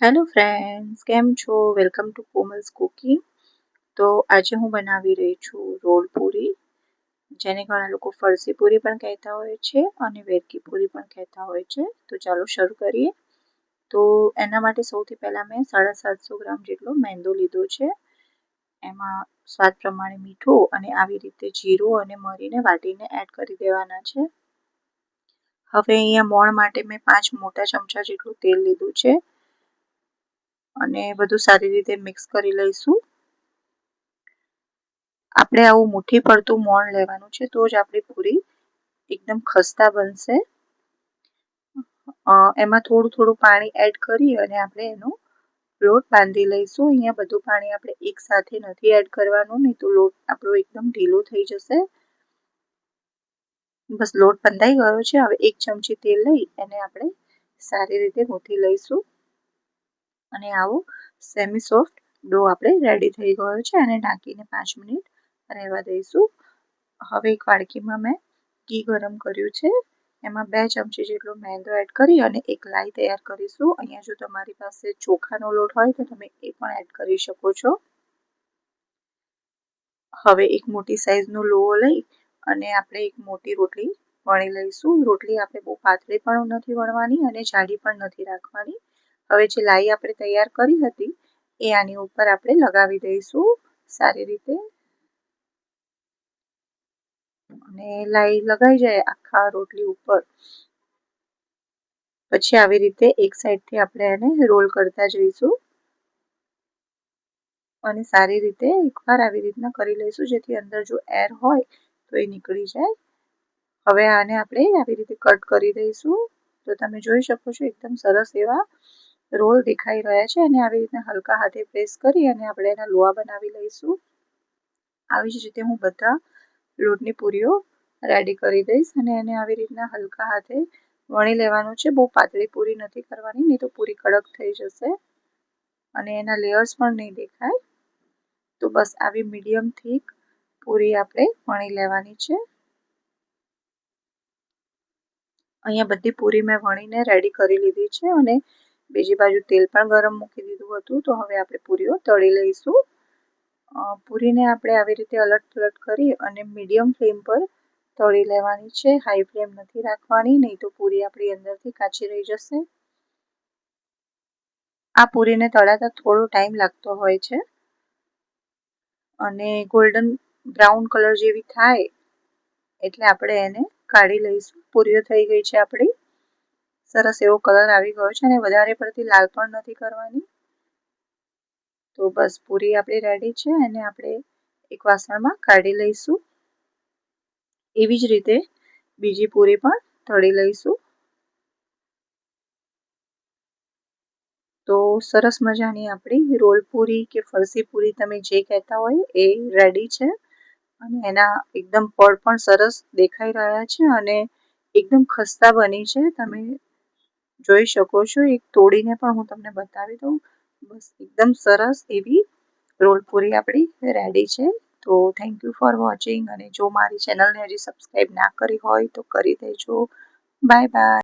Hello friends કેમ છો? Welcome to Komal's cooking તો આજે હું બનાવી રહી છું રોલ પૂરી, જેને ઘણા લોકો ફરસી પૂરી પણ કહેતા હોય છે અને વેરકી પૂરી પણ કહેતા હોય છે. તો ચાલો શરૂ કરીએ. તો એના માટે સૌથી પહેલાં મેં સાડા સાતસો ગ્રામ જેટલો મેંદો લીધો છે. એમાં સ્વાદ પ્રમાણે મીઠું અને આવી રીતે જીરું અને મરીને વાટીને એડ કરી દેવાના છે. હવે અહીંયા મોણ માટે મેં પાંચ મોટા ચમચા જેટલું તેલ લીધું છે. અને બધું સારી રીતે મિક્સ કરી લઈશું. આપણે આવું મુઠ્ઠી પડતું મોણ લેવાનું છે, તો જ આપણી પૂરી એકદમ ખસ્તા બનશે. એમાં થોડું થોડું પાણી એડ કરી અને આપણે એનો લોટ બાંધી લઈશું. અહીંયા બધું પાણી આપણે એક સાથે નથી એડ કરવાનું, નહીં તો લોટ આપણો એકદમ ઢીલો થઈ જશે. બસ લોટ બંધાઈ ગયો છે, હવે એક ચમચી તેલ લઈ એને આપણે સારી રીતે ગૂંથી લઈશું. અને આવો સેમી સોફ્ટ ડો આપણે રેડી થઈ ગયો છે અને ઢાંકીને પાંચ મિનિટ રહેવા દઈશું. હવે એક વાડકીમાં મેં ઘી ગરમ કર્યું છે. એમાં બે ચમચી જેટલો મેંદો એડ કરી અને એક લાઈ તૈયાર કરીશું. અહીંયા જો તમારી પાસે ચોખાનો લોટ હોય તો તમે એ પણ એડ કરી શકો છો. હવે એક મોટી સાઈઝનો લોહો લઈ અને આપણે એક મોટી રોટલી વણી લઈશું. રોટલી આપણે બહુ પાતળી પણ નથી વણવાની અને જાડી પણ નથી રાખવાની. હવે જે લાઈ આપણે તૈયાર કરી હતી, એ આની ઉપર આપણે લગાવી દઈશું સારી રીતે. અને લાઈ લગાઈ જાય આખા રોટલી ઉપર. પછી આવી રીતે એક સાઈડથી આપણે એને રોલ કરતા જઈશું. અને સારી રીતે એકવાર આવી રીતના કરી લઈશું, જેથી અંદર જો એર હોય તો એ નીકળી જાય. હવે આને આપણે આવી રીતે કટ કરી દઈશું. તો તમે જોઈ શકો છો, એકદમ સરસ એવા રોલ દેખાઈ રહ્યા છે અને આવી રીતે હલકા હાથે પ્રેસ કરી અને આપણે એના લોહા બનાવી લઈશું. આવી જ રીતે હું બધા લોટની પૂરીઓ રેડી કરી દઈશ અને એને આવી રીતના હલકા હાથે વણી લેવાનું છે. બહુ પાતળી પૂરી નથી કરવાની, નહીં તો પૂરી કડક થઈ જશે અને એના લેયર્સ પણ નહીં દેખાય. તો બસ આવી મીડિયમ થીક પૂરી આપણે વણી લેવાની છે. અહીંયા બધી પૂરી મેં વણીને રેડી કરી લીધી છે અને બીજી બાજુ તેલ પણ ગરમ મૂકી દીધું હતું, તો હવે આપણે પૂરીઓ તળી લઈશું. પૂરીને આપણે આવી રીતે અલટ પલટ કરી અને મીડિયમ ફ્લેમ પર તળી લેવાની છે. હાઈ ફ્લેમ નથી રાખવાની, નહીં તો પૂરી આપણી અંદરથી કાચી રહી જશે. આ પૂરીને તળાતા થોડો ટાઈમ લાગતો હોય છે. અને ગોલ્ડન બ્રાઉન કલર જેવી થાય, એટલે આપણે એને કાઢી લઈશું. પૂરીઓ થઈ ગઈ છે આપણી. સરસ એવો કલર આવી ગયો છે અને વધારે પડતી લાલ પણ નથી કરવાની. તો બસ પૂરી આપણી રેડી છે અને આપણે એક વાસણમાં કાઢી લઈશું. એવી જ રીતે બીજી પૂરી પણ તળી લઈશું. તો સરસ મજાની આપણી રોલ પૂરી કે ફરસી પૂરી તમે જે કહેતા હોય એ રેડી છે. અને એના એકદમ પડ પણ સરસ દેખાઈ રહ્યા છે અને એકદમ ખસ્તા બની છે. તમે જોઈ શકો છો. એક તોડીને પણ હું તમને બતાવી દઉં. બસ, એકદમ સરસ એવી રોલ પૂરી આપણી રેડી છે. તો થેન્ક યુ ફોર વોચિંગ અને જો મારી ચેનલને હજી સબસ્ક્રાઈબ ના કરી હોય તો કરી દેજો. Bye bye